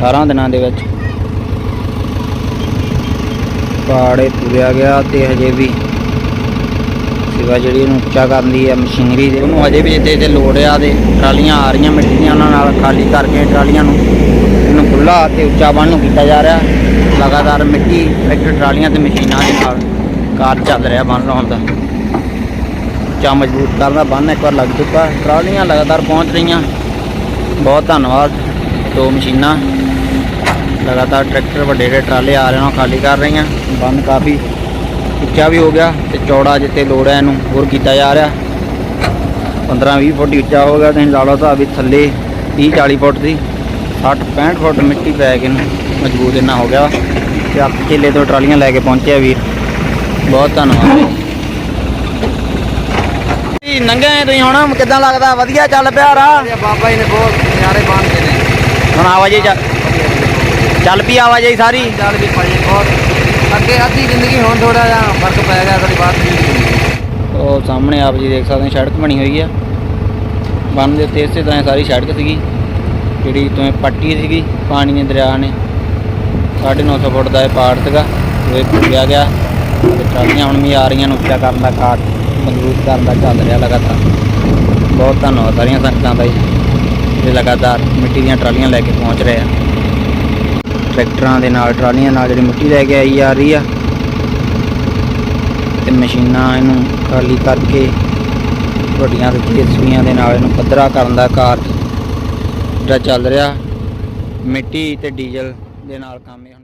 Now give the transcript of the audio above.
18 ਦਿਨਾਂ ਦੇ ਵਿੱਚ ਪਾੜੇ ਤੁਰਿਆ ਗਿਆ ਤੇ ਹਜੇ ਵੀ ਸੇਵਾ ਜਿਹੜੀ ਇਹਨੂੰ ਉੱਚਾ ਕਰਨ ਦੀ ਹੈ, ਮਸ਼ੀਨਰੀ ਦੇ ਉਹਨੂੰ ਹਜੇ ਵੀ ਇੱਥੇ ਤੇ ਲੋੜ ਆ ਤੇ ਟਰਾਲੀਆਂ ਆ ਰਹੀਆਂ ਮਿੱਟੀ ਦੀਆਂ ਉਹਨਾਂ ਨਾਲ ਖਾਲੀ ਕਰਕੇ ਟਰਾਲੀਆਂ ਨੂੰ ਇਹਨੂੰ ਖੁੱਲਾ ਤੇ ਉੱਚਾ ਬੰਨ ਨੂੰ ਕੀਤਾ ਜਾ ਰਿਹਾ। ਲਗਾਤਾਰ ਮਿੱਟੀ ਟਰੈਕਟਰ ਟਰਾਲੀਆਂ ਤੇ ਮਸ਼ੀਨਾਂ ਦੇ ਨਾਲ ਕਾਰ ਚੱਲ ਰਿਹਾ ਬੰਨ ਲਾਉਣ ਦਾ। ਉੱਚਾ ਮਜ਼ਬੂਤ ਕਰਨ ਦਾ ਬੰਨ ਇੱਕ ਵਾਰ ਲੱਗ ਚੁੱਕਾ। ਟਰਾਲੀਆਂ ਲਗਾਤਾਰ ਪਹੁੰਚ ਰਹੀਆਂ। ਬਹੁਤ ਧੰਨਵਾਦ। ਦੋ ਮਸ਼ੀਨਾਂ। ਲਗਾਤਾਰ ਟਰੈਕਟਰ ਵੱਡੇ ਵੱਡੇ ਟਰਾਲੇ ਆ ਰਹੇ ਨੇ ਉਹ ਖਾਲੀ ਕਰ ਰਹੀਆਂ ਬੰਨ ਕਾਫੀ ਉੱਚਾ ਵੀ ਹੋ ਗਿਆ ਤੇ ਚੌੜਾ ਜਿੱਥੇ ਲੋੜ ਹੈ ਇਹਨੂੰ ਹੋਰ ਕੀਤਾ ਜਾ ਰਿਹਾ। 15 20 ਫੁੱਟ ਉੱਚਾ ਹੋ ਗਿਆ ਤੁਸੀਂ ਲਾ ਲਓ ਤਾਂ ਵੀ ਥੱਲੇ 30 40 ਫੁੱਟ ਦੀ 60 65 ਫੁੱਟ ਮਿੱਟੀ ਪੈ ਕੇ ਇਹਨੂੰ ਮਜ਼ਬੂਤ ਇੰਨਾ ਹੋ ਗਿਆ ਤੇ ਅੱਕ ਚੇਲੇ ਤੋਂ ਟਰਾਲੀਆਂ ਲੈ ਕੇ ਪਹੁੰਚਿਆ ਵੀਰ। ਬਹੁਤ ਧੰਨਵਾਦ। ਨੰਗੇ ਤੁਸੀਂ ਹੁਣ ਕਿਦਾਂ ਲੱਗਦਾ? ਵਧੀਆ ਚੱਲ ਪਿਆ ਰਾ ਬਾਬਾ ਜੀ ਨੇ ਬਹੁਤ ਨਿਆਰੇ ਬਾਂਧਦੇ ਨੇ। ਹੁਣ ਆਵਾਜਾਈ ਚੱਲ ਚੱਲ ਪਈ ਆਵਾਜਾਈ ਸਾਰੀ। ਚੱਲ ਵੀ ਭਾਈ ਬਹੁਤ। ਅੱਗੇ ਅੱਧੀ ਜ਼ਿੰਦਗੀ ਹੁਣ ਥੋੜਾ ਜਿਹਾ ਫ਼ਰਕ ਪੈ ਗਿਆ ਥੋੜੀ ਬਾਤ ਨਹੀਂ ਉਹ ਸਾਹਮਣੇ ਆਪ ਜੀ ਦੇਖ ਸਕਦੇ ਹੋ ਸੜਕ ਬਣੀ ਹੋਈ ਆ। ਬੰਨ ਦੇ ਉੱਤੇ ਇਸੇ ਤਰ੍ਹਾਂ ਸਾਰੀ ਸੜਕ ਸੀਗੀ ਜਿਹੜੀ ਤੋਂ ਪੱਟੀ ਸੀਗੀ ਪਾਣੀ ਨੇ ਦਰਿਆ ਨੇ। 950 ਫੁੱਟ ਦਾ ਇਹ ਪਾੜ ਸੀਗਾ ਉਹ ਇਹ ਪੂਰਿਆ ਗਿਆ। ਤੇ ਟਰਾਲੀਆਂ ਹੁਣ ਵੀ ਆ ਰਹੀਆਂ ਨੂੰ ਉੱਚਾ ਕਰਨ ਦਾ ਕਾਟ ਮਜ਼ਬੂਤ ਕਰਨ ਦਾ ਚੱਲ ਰਿਹਾ ਲਗਾਤਾਰ। ਬਹੁਤ ਧੰਨਵਾਦ ਸਾਰੀਆਂ ਸੰਗਤਾਂ ਦਾ ਜੀ ਜਿਹੜੇ ਲਗਾਤਾਰ ਮਿੱਟੀ ਦੀਆਂ ਟਰਾਲੀਆਂ ਲੈ ਕੇ ਪਹੁੰਚ ਰਹੇ ਆ। ਟਰੈਕਟਰਾਂ ਦੇ ਨਾਲ, ਟਰਾਲੀਆਂ ਨਾਲ ਜਿਹੜੀ ਮਿੱਟੀ ਲੈ ਕੇ ਆਈ ਜਾ ਰਹੀ ਆ। ਤੇ ਮਸ਼ੀਨਾਂ ਇਹਨੂੰ ਖਾਲੀ ਕਰਕੇ ਵੱਡੀਆਂ ਤੇ ਦੇ ਨਾਲ ਇਹਨੂੰ ਪੱਧਰਾ ਕਰਨ ਦਾ ਕਾਰਜ ਜਿਹੜਾ ਚੱਲ ਰਿਹਾ। ਮਿੱਟੀ ਤੇ ਡੀਜ਼ਲ ਦੇ ਨਾਲ ਕੰਮ ਇਹ